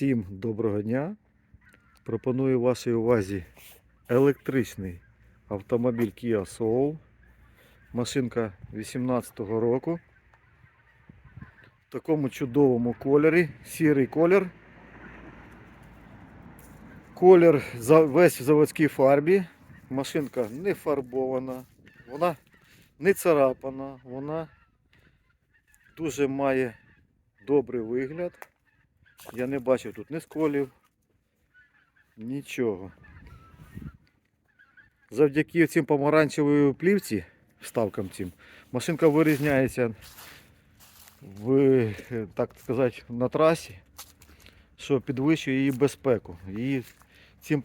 Всім доброго дня. Пропоную вашій увазі електричний автомобіль Kia Soul. Машинка 18-го року. В такому чудовому кольорі, сірий колір. Колір весь в заводській фарбі. Машинка не фарбована, вона не царапана, вона дуже має добрий вигляд. Я не бачив тут ні сколів, нічого. Завдяки цим помаранчевій плівці, вставкам цим, машинка вирізняється в, е, так сказати, на трасі, що підвищує її безпеку. Її цим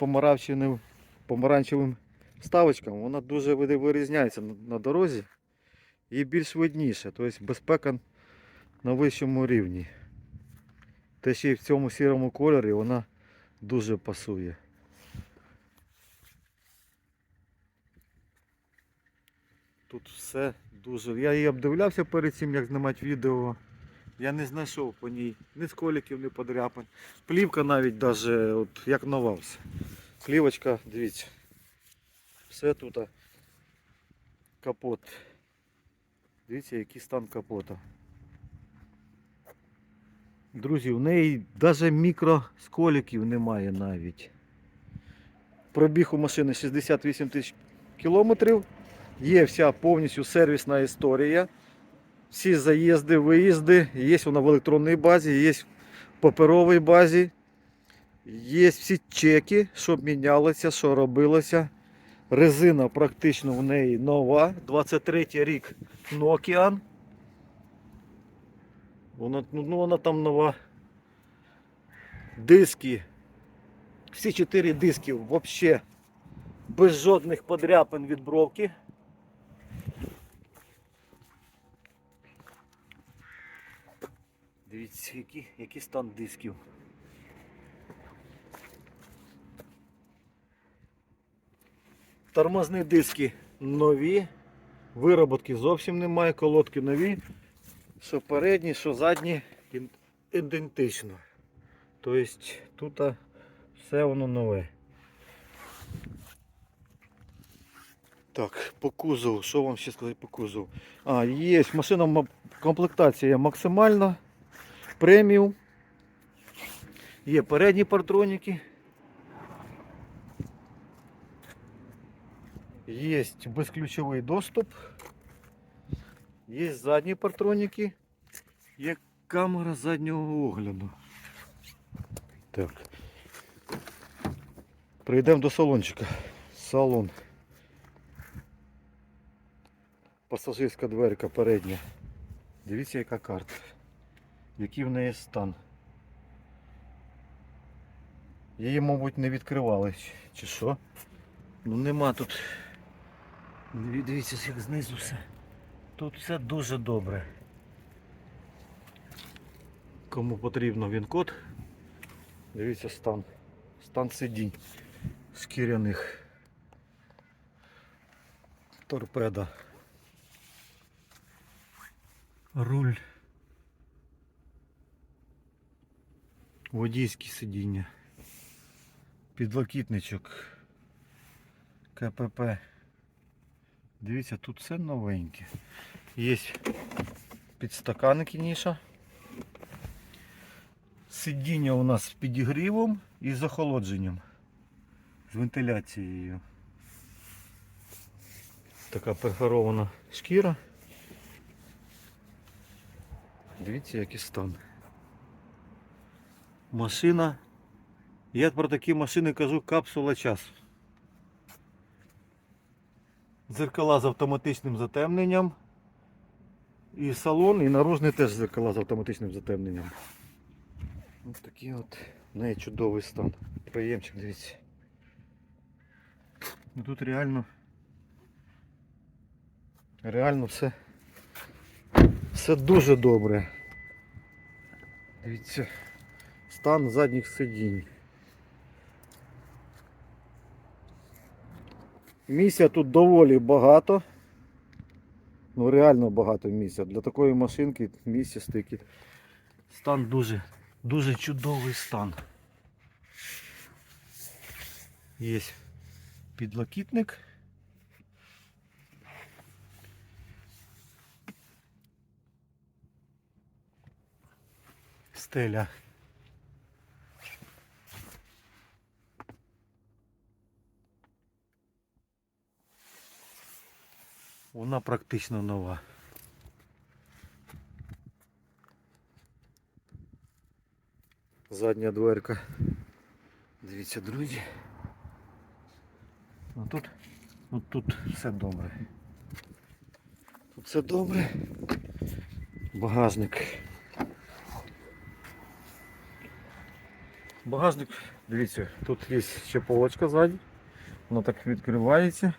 помаранчевим, вставочкам вона дуже вирізняється на дорозі і більш видніше. Тобто безпека на вищому рівні. Те ще й в цьому сірому кольорі вона дуже пасує. Тут все дуже. Я її обдивлявся перед цим, як знімати відео. Я не знайшов по ній ні сколіків, ні подряпин. Плівка навіть даже, от, як нова все. Плівочка, дивіться. Все тут. Капот. Дивіться, який стан капота. Друзі, в неї навіть мікросколіків немає навіть. Пробіг у машини 68 тисяч кілометрів. Є вся повністю сервісна історія. Всі заїзди, виїзди. Є вона в електронній базі, є в паперовій базі. Є всі чеки, що мінялося, що робилося. Резина практично в неї нова. 23 рік Nokian. Вона, ну, ну, вона там нова. Диски. Всі чотири диски взагалі без жодних подряпин від бровки. Дивіться, який, який стан дисків. Тормозні диски нові. Вироботки зовсім немає, колодки нові. Що передні, що задні ідентично. Тобто тут все воно нове. Так, по кузову, що вам ще сказати по кузову? А, є машина комплектація максимальна, преміум. Є передні партроніки. Є безключовий доступ. Є задні партроніки. Є камера заднього огляду. Так. Прийдемо до салончика. Салон. Пасажирська дверка передня. Дивіться, яка карта. Який в неї стан. Її, мабуть, не відкривали. чи- що? Ну нема тут. Дивіться, як знизу все. Тут все дуже добре. Кому потрібно він код. Дивіться стан. Стан сидінь шкіряних. Торпеда. Руль. Водійські сидіння. Підлокітничок. КПП. Дивіться, тут все новеньке. Є підстаканники ніша. Сидіння у нас з підігрівом і з охолодженням. З вентиляцією. Така перфорована шкіра. Дивіться, який стан. Машина. Я про такі машини кажу капсула часу. Зеркала з автоматичним затемненням. І салон, і наружний теж зеркала з автоматичним затемненням. Ось такий от в неї чудовий стан. Приємчик, дивіться. Ну, Тут реально реально все все дуже добре. Дивіться, стан задніх сидінь. Місця тут доволі багато. Ну реально багато місця. Для такої машинки місця стільки. Стан дуже Дуже чудовий стан. Є підлокітник. Стеля. Вона практично нова. Задня дверка. Дивіться, друзі. Ну тут, ну тут все добре. Тут все добре. Багажник. Багажник, дивіться, тут є ще полочка ззаді. Вона так відкривається.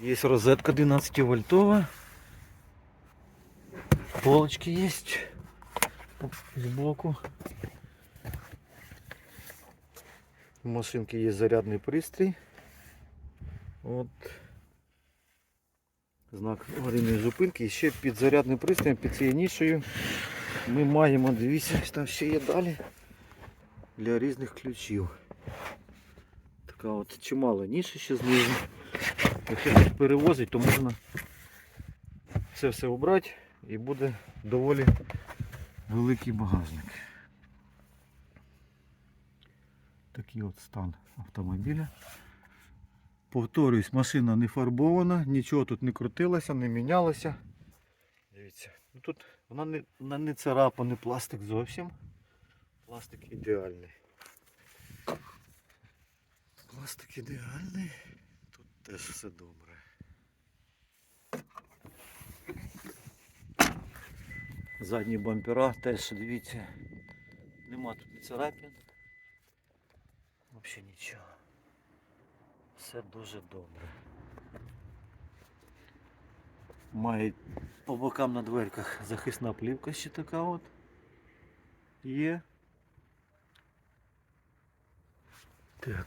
Є розетка 12 вольтова. Полочки є сбоку. У машинки є зарядний пристрій. От. Знак аварійної зупинки. І ще під зарядним пристроєм, під цією нішею ми маємо, дивіться, там ще є далі для різних ключів. Така от чимало ніша ще знизу. Якщо хтось перевозить, то можна це все обрати і буде доволі великий багажник. Такий от стан автомобіля. Повторюсь, машина не фарбована, нічого тут не крутилося, не мінялося. Дивіться, ну тут вона не, вона не царапаний пластик зовсім. Пластик ідеальний. Пластик ідеальний. Теж все добре. Задні бампера теж дивіться. Нема тут царапин. Взагалі нічого. Все дуже добре. Має по бокам на дверках захисна плівка ще така от. Є. Так.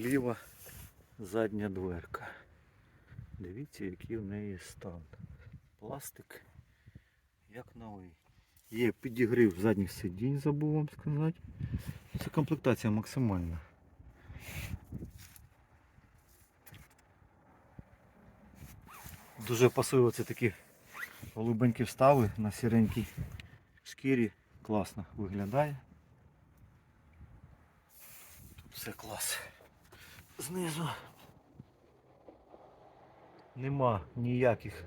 Ліва задня дверка. Дивіться, який в неї стан. Пластик як новий. Є підігрів задніх сидінь, забув вам сказати. Це комплектація максимальна. Дуже пасує оце такі голубенькі встави на сіренькій шкірі. Класно виглядає. Тут все клас. Знизу нема ніяких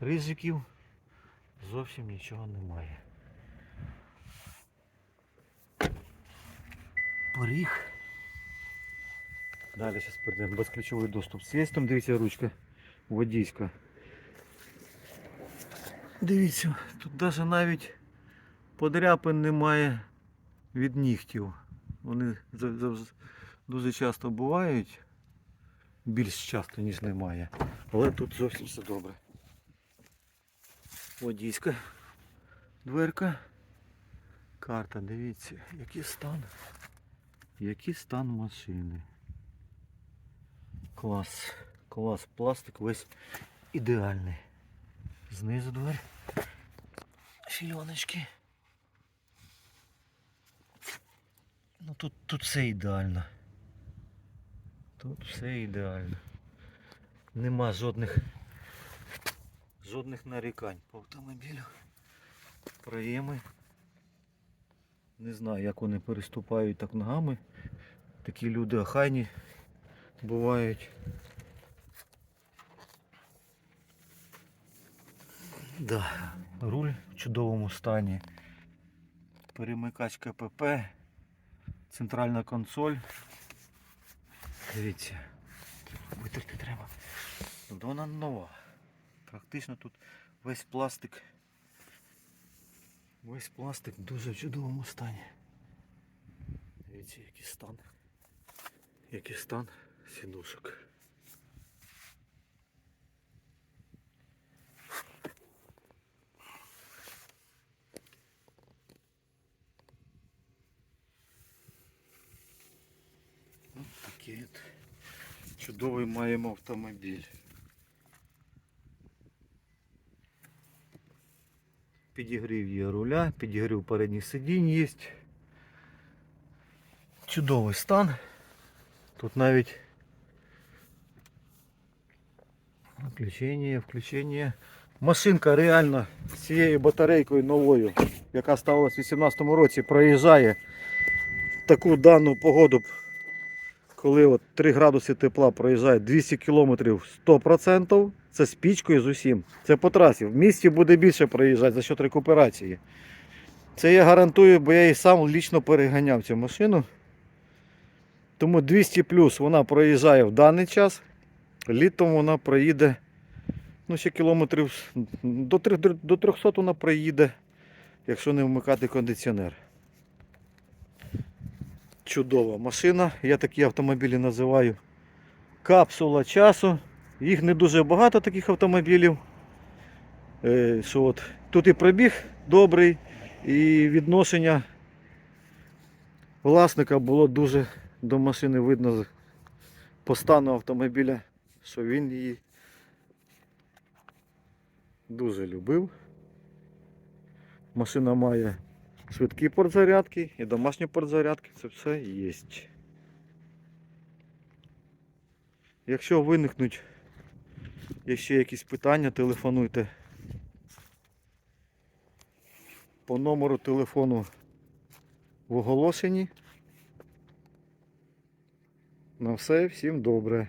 ризиків. Зовсім нічого немає. Поріг. Далі зараз перейдемо. Безключовий доступ. Є там, дивіться, ручка водійська. Дивіться, тут навіть навіть подряпин немає від нігтів. Вони дуже часто бувають. Більш часто, ніж немає. Але тут зовсім все добре. Водійська дверка. Карта, дивіться, який стан. Який стан машини. Клас. Клас. Пластик весь ідеальний. Знизу двері. Фільоночки. Ну тут, тут все ідеально. Тут все ідеально. Нема жодних жодних нарікань по автомобілю. Проєми. Не знаю, як вони переступають так ногами. Такі люди охайні бувають. Да, руль в чудовому стані. Перемикач КПП, центральна консоль. Дивіться, витерти треба. Тобто вона нова. Практично тут весь пластик. Весь пластик дуже в чудовому стані. Дивіться, який стан. Який стан сідушок. Такий чудовий маємо автомобіль. Підігрів є руля, підігрів передніх сидінь є. Чудовий стан. Тут навіть включення, включення. Машинка реально з цією батарейкою новою, яка ставилась у 2018 році, проїжджає таку дану погоду, коли от 3 градуси тепла проїжджає 200 км 100%. Це з пічкою з усім. Це по трасі. В місті буде більше проїжджати за счет рекуперації. Це я гарантую, бо я її сам лічно переганяв цю машину. Тому 200 плюс вона проїжджає в даний час. Літом вона проїде ну, ще кілометрів до 300 вона проїде, якщо не вмикати кондиціонер. Чудова машина. Я такі автомобілі називаю капсула часу. Їх не дуже багато таких автомобілів. Е, Що от, тут і пробіг добрий, і відношення власника було дуже до машини видно по стану автомобіля, що він її дуже любив. Машина має швидкі портзарядки і домашні портзарядки, це все є. Якщо виникнуть ще якісь питання, телефонуйте по номеру телефону в оголошенні. На все, всім добре.